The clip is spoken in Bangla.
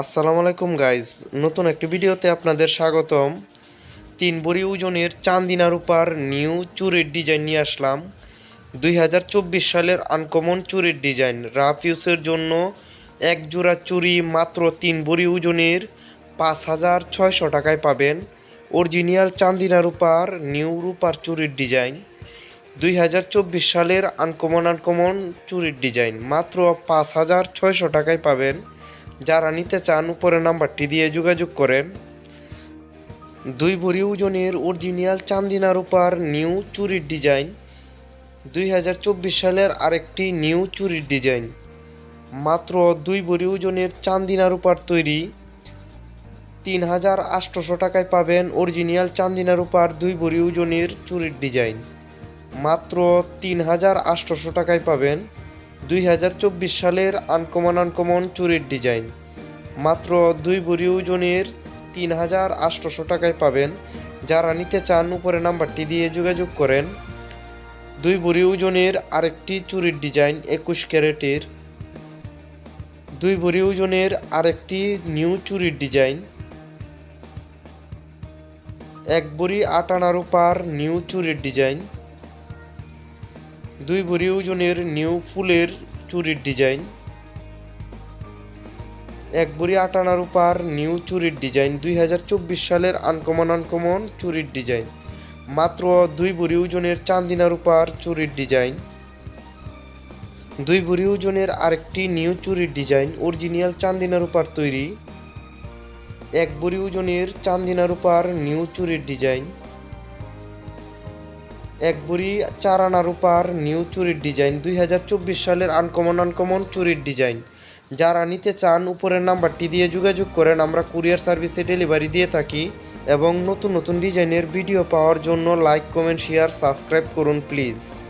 আসসালামু আলাইকুম গাইজ নতুন একটি ভিডিওতে আপনাদের স্বাগতম। তিন বড়ি ওজনের চান্দিনা রূপার নিউ চুরির ডিজাইন নিয়ে আসলাম। দুই হাজার চব্বিশ সালের আনকমন চুরির ডিজাইন রাফ ইউসের জন্য এক জোড়া চুরি মাত্র তিন বড়ি ওজনের পাঁচ হাজার ছয়শো টাকায় পাবেন। অরিজিনাল চান্দিনা রূপার নিউ রূপার চুরির ডিজাইন দুই হাজার চব্বিশ সালের আনকমন আনকমন চুরির ডিজাইন মাত্র পাঁচ হাজার ছয়শো টাকায় পাবেন। যারা নিতে চান উপরে নাম্বারটি দিয়ে যোগাযোগ করেন। দুই ভরি ওজনের অরিজিনাল চান্দিনা রূপার নিউ চুরির ডিজাইন, দুই হাজার চব্বিশ সালের আরেকটি নিউ চুরির ডিজাইন। মাত্র দুই ভরি ওজনের চান্দিনা রূপার তৈরি। তিন হাজার আটশোশো টাকায় পাবেন অরিজিনাল চান্দিনা রূপার দুই ভরি ওজনের চুরির ডিজাইন। মাত্র তিন হাজার আটশোশো টাকায় পাবেন দুই হাজার চব্বিশ সালের আনকমন আনকমন চুরির ডিজাইন। মাত্র দুই ভরি ওজনের তিন হাজার আটশোশো টাকায় পাবেন। যারা নিতে চান, উপরে নাম্বারটি দিয়ে যোগাযোগ করেন। দুই ভরি ওজনের আরেকটি চুরির ডিজাইন একুশ ক্যারেটের। দুই ভরি ওজনের আরেকটি নিউ চুরির ডিজাইন। এক ভরি আটানা রূপার নিউ চুরির ডিজাইন। দুই ভরি ওজনের নিউ ফুলের চুরির ডিজাইন। এক ভরি আটানা রূপার নিউ চুরির ডিজাইন, দুই হাজার চব্বিশ সালের আনকমন আনকমন চুরির ডিজাইন। মাত্র দুই ভরি ওজনের চান্দিনার রূপার চুরির ডিজাইন। দুই ভরি ওজনের আরেকটি নিউ চুরির ডিজাইন, অরিজিনাল চান্দিনার রূপার তৈরি। এক ভরি ওজনের চান্দিনার রূপার নিউ চুরির ডিজাইন। এক বুড়ি, চার আনা রূপার নিউ চুরির ডিজাইন, দুই হাজার চব্বিশ সালের আনকমন আনকমন চুরির ডিজাইন। যারা নিতে চান, উপরের নাম্বারটি দিয়ে যোগাযোগ করেন, আমরা কুরিয়ার সার্ভিসে ডেলিভারি দিয়ে থাকি এবং নতুন নতুন ডিজাইনের ভিডিও পাওয়ার জন্য লাইক, কমেন্ট, শেয়ার, সাবস্ক্রাইব করুন প্লিজ।